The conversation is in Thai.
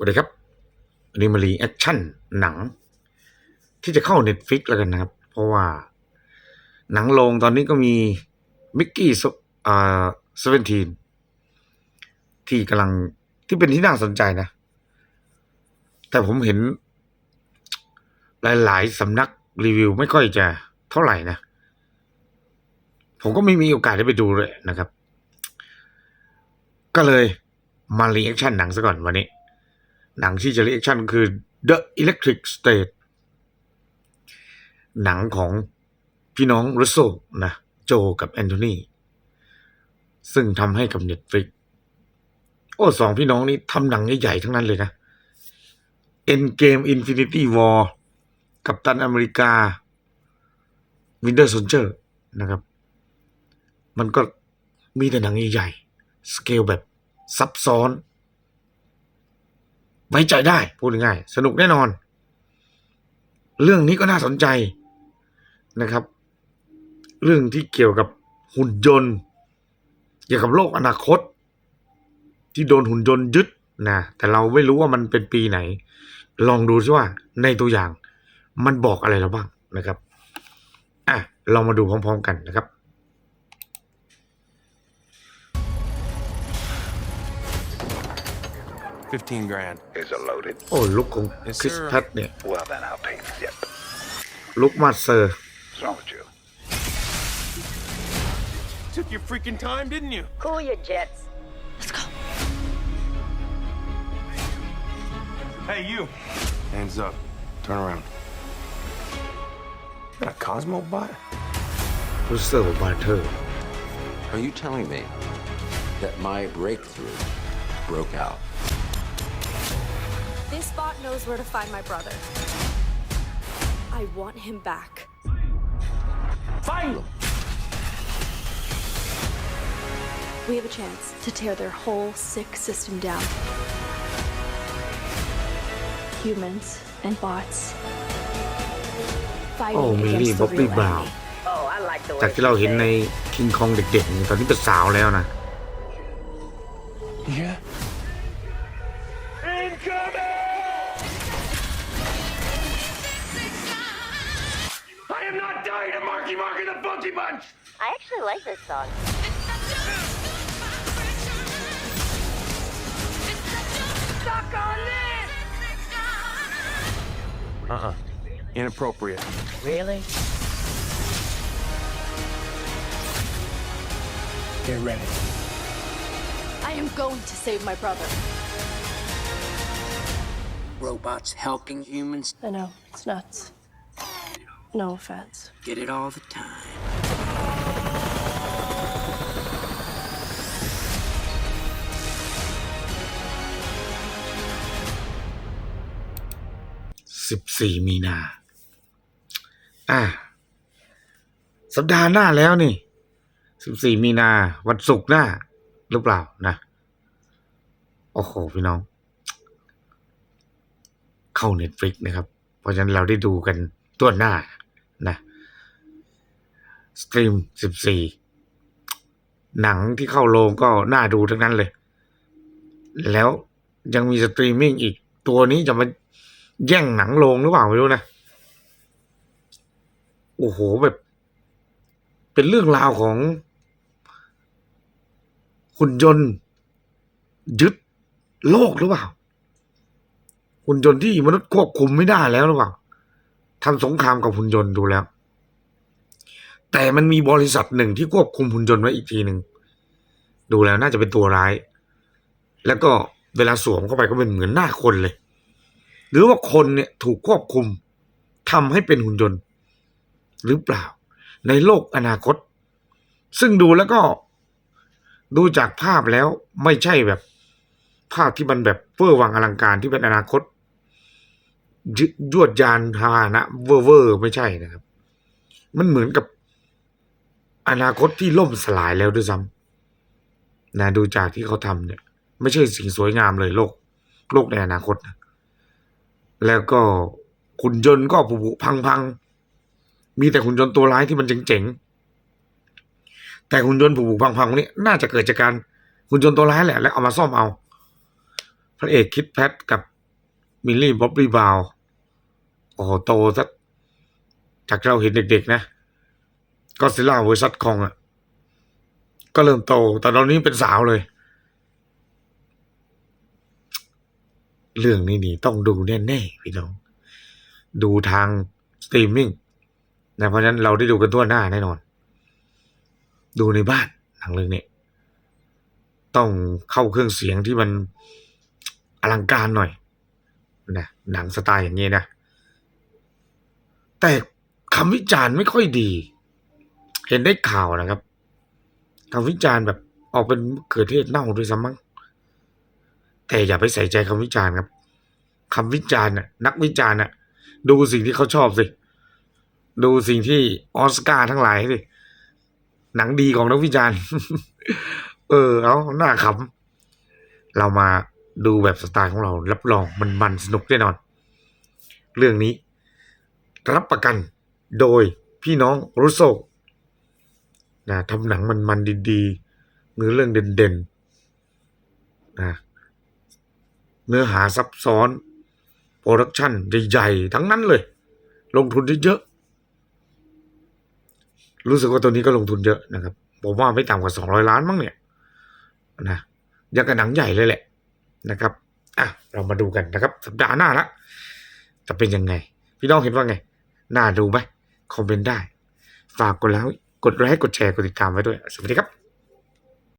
สวัสดีครับวันนี้มารีแอคชั่นหนัง ที่จะเข้าเน็ตฟิกแล้วกันนะครับ เพราะว่าหนังโรงตอนนี้ก็มีมิกกี้อ่าเซเวนทีนที่กำลังที่เป็นที่น่าสนใจนะ แต่ผมเห็น หลาย ๆสำนักรีวิวไม่ค่อยจะเท่าไหร่นะ ผมก็ไม่มีโอกาสได้ไปดูเลยนะครับ ก็เลยมารีแอคชั่นหนังซะก่อนวันนี้ หนังที่จะรีแอคชั่นคือ The Electric State หนังของพี่น้องรัสโซนะโจกับแอนโทนีซึ่งทำให้กับ Netflix โอ้สองพี่น้องนี้ทำหนังใหญ่ๆทั้งนั้นเลยนะ Endgame Infinity War กับตันอเมริกา Winter Soldier นะครับ มันก็มีแต่หนังใหญ่ๆ สเกลแบบซับซ้อน ไว้ใจได้พูดง่ายสนุกแน่นอน เรื่องนี้ก็น่าสนใจนะครับ เรื่องที่เกี่ยวกับหุ่นยนต์ เกี่ยวกับโลกอนาคต ที่โดนหุ่นยนต์ยึดนะแต่เราไม่รู้ว่ามันเป็นปีไหน ลองดูซิว่าในตัวอย่างมันบอกอะไรเราบ้างนะครับอะลองมาดูพร้อม ๆ กันนะครับ Fifteen grand. Is it loaded? โอ้ลุกของ Yes, คริส sir. แพทเนี่ย Well, then I'll pay the tip. ลุกมาสเซอร์ What's wrong with you? Took your freaking time, didn't you? Cool your jets. Let's go. Hey, you. Hands up. Turn around. That a Cosmo bot? รูเซอร์บาร์เทอร์ Are you telling me that my breakthrough broke out? This bot knows where to find my brother. I want him back. Find him! We have a chance to tear their whole sick system down. Humans and bots. โอ้ Fighting มิลลี่ against บ๊อบ the บี้ real บราวน์ enemy. Oh, I like the way จากที่เราเห็นใน she คิงคองเด็กๆนี่ตอนนี้เป็นสาวแล้วนะ Yeah? Incoming! Marky Mark and the Funky Bunch! I actually like this song. Stuck on this! Uh-uh. Inappropriate. Really? Get ready. I am going to save my brother. robots helping humans I know, it's nuts. No offense. get it all the time. 14 มีนา อะสัปดาห์หน้าแล้วนี่ 14 มีนา วันศุกร์หน้า หรือเปล่านะ โอ้โห พี่น้อง เข้าเน็ตฟลิกนะครับ เพราะฉะนั้นเราได้ดูกันตัวหน้า นะสตรีม14หนังที่เข้าโรงก็น่าดูทั้งนั้นเลย แล้วยังมีสตรีมมิ่งอีกตัวนี้จะมาแย่งหนังโรงหรือเปล่าไม่รู้นะ โอ้โหแบบ เป็นเรื่องราวของหุ่นยนต์ ยึดโลกหรือเปล่าหุ่นยนต์ที่มนุษย์ควบคุมไม่ได้แล้วหรือเปล่า ทำสงครามกับหุ่นยนต์ดูแล้ว แต่มันมีบริษัทหนึ่งที่ควบคุมหุ่นยนต์ไว้อีกทีหนึ่งดูแล้วน่าจะเป็นตัวร้าย แล้วก็เวลาสวมเข้าไปก็เป็นเหมือนหน้าคนเลย หรือว่าคนเนี่ยถูกควบคุมทำให้เป็นหุ่นยนต์ หรือเปล่า ในโลกอนาคต ซึ่งดูแล้วก็ดูจากภาพแล้วไม่ใช่แบบภาพที่มันแบบเวอร์วังอลังการที่เป็นอนาคต ยยวดยานพาหนะเวอร์เวอร์ไม่ใช่นะครับ มันเหมือนกับอนาคตที่ล่มสลายแล้วด้วยซ้ำนะดูจากที่เขาทำเนี่ย ไม่ใช่สิ่งสวยงามเลยโลก โลกในอนาคตนะแล้วก็หุ่นยนต์ก็ผุผุพังพังๆมีแต่หุ่นยนต์ตัวร้ายที่มันเจ๋งๆแต่หุ่นยนต์ผุผุพังพังๆนี่น่าจะเกิดจากการหุ่นยนต์ตัวร้ายแหละ แล้วเอามาซ่อมเอา พระเอกคิดแพทกับ มิลลี่บ๊อบบี้บาว โอ้โหโตสักจากเราเห็นเด็กๆนะก็ซิล่าเวอร์ซัสคองอะ ก็เริ่มโต แต่ตอนนี้เป็นสาวเลย เรื่องนี้นี่ต้องดูแน่ๆพี่น้อง ดูทางสตรีมมิ่งนะเพราะฉะนั้นเราได้ดูกันทั่วหน้าแน่นอน ดูในบ้านหนังเรื่องนี้ต้องเข้าเครื่องเสียงที่มันอลังการหน่อย นะหนังสไตล์อย่างนี้นะ แต่คำวิจารณ์ไม่ค่อยดี เห็นได้ข่าวนะครับคำวิจารณ์แบบออกเป็นเกิดเทศเน่าด้วยซ้ำมั้งแต่อย่าไปใส่ใจคำวิจารณ์ครับคำวิจารณ์น่ะนักวิจารณ์น่ะดูสิ่งที่เขาชอบสิ ดูสิ่งที่ออสการ์ทั้งหลายสิ หนังดีของนักวิจารณ์ เออ เอาหน้าขำเรามา ดูแบบสไตล์ของเรารับรองมันมันสนุกแน่นอน เรื่องนี้ รับประกันโดยพี่น้องรุโซนะทำหนังมันมันดีๆเนื้อเรื่องเด่นๆนะเนื้อหาซับซ้อนโปรดักชั่นใหญ่ๆทั้งนั้นเลย ลงทุนเยอะรู้สึกว่าตัวนี้ก็ลงทุนเยอะนะครับ ผมว่าไม่ต่ำกว่าสองร้อยล้านมั้งเนี่ยนะยังกับหนังใหญ่เลยแหละ นะครับอะเรามาดูกันนะครับ สัปดาห์หน้าละจะเป็นยังไง พี่น้องเห็นว่าไง น่าดูไหมคอมเมนต์ได้ ฝากกดแล้วกดไลค์กดแชร์กดติดตามไว้ด้วย สวัสดีครับ